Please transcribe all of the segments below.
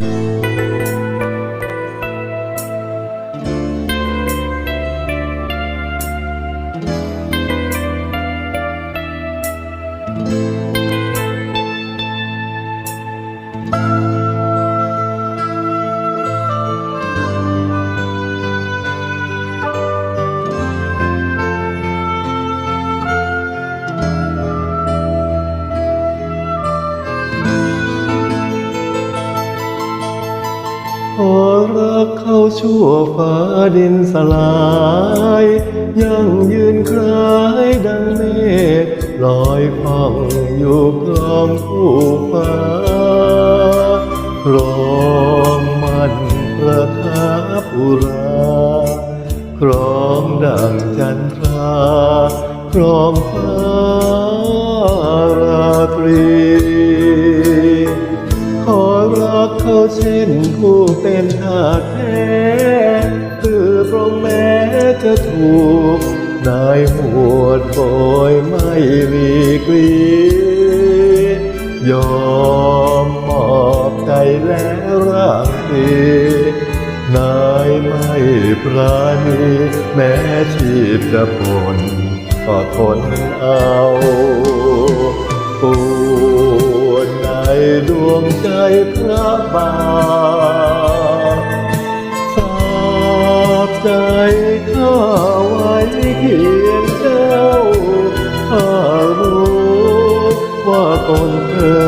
ข กเข้าชั่วฟ้าดินสลายยังยืนคล้ายดังเมฆลอยฟังอยู่กลางผู้ฟ้าครองมันประทับอุราครองดังจันทราครองฟ้าราตรี เช่นผู้เป็นทาสแท้คือพระแม้จะถูก นายหวดปอยไม่มีกลียอมมอบใจแล้วร่างเอนายไม่ปราณีแม้ชีพจะพลก็ทนเอาปวดใน ดวงใจพระบาททราบใจข้าไว้เคียงเจ้าข้ารู้ว่าตนเธอ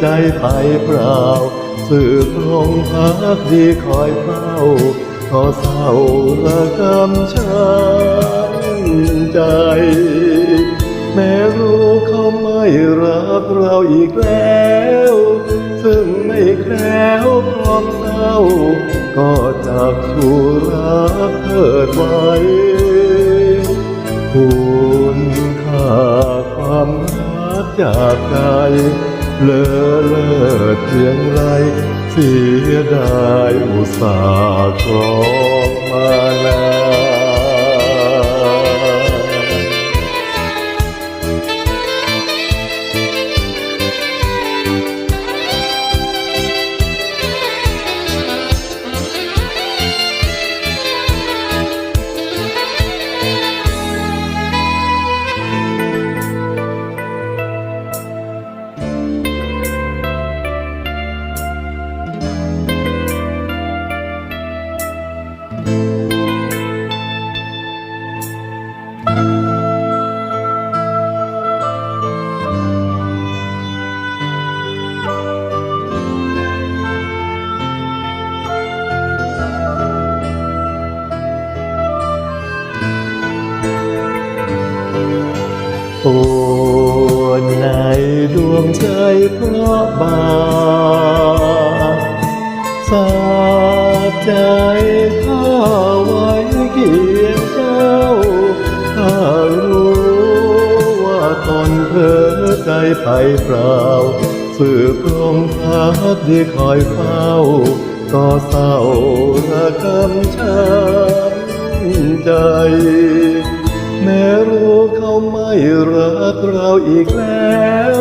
ใจไปเปล่า สื่อตรงพักดีคอยเฝ้าขอเศร้าระกำช้ำใจ แม้รู้เขาไม่รักเราอีกแล้ว ซึ่งไม่แคล้วความเศร้า ก็จากชูรักเกิดไว้คุณค่าความรักจากใจเลอเลิศเพียงไร เสียดายอุตส่าห์ครองมา ใจเพราะบาปสาบใจข้าไว้เกียงเจ้าข้ารู้ว่าตนเธอใจไปเปล่าสื่อตรงพักดีคอยเฝ้า ก็เศร้าระกำช้ำใจ แม้รู้เขาไม่รักเราอีกแล้ว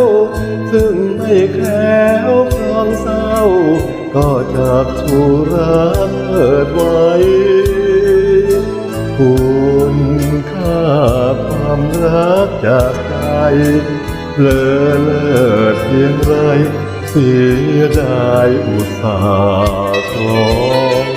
ซึ่งไม่แคล้วครองเศร้า ก็จากชูรักเกิดไว้ คุณค่าความรักจากใจเลอเลิศเพียงไร เสียดายอุตส่าห์ของ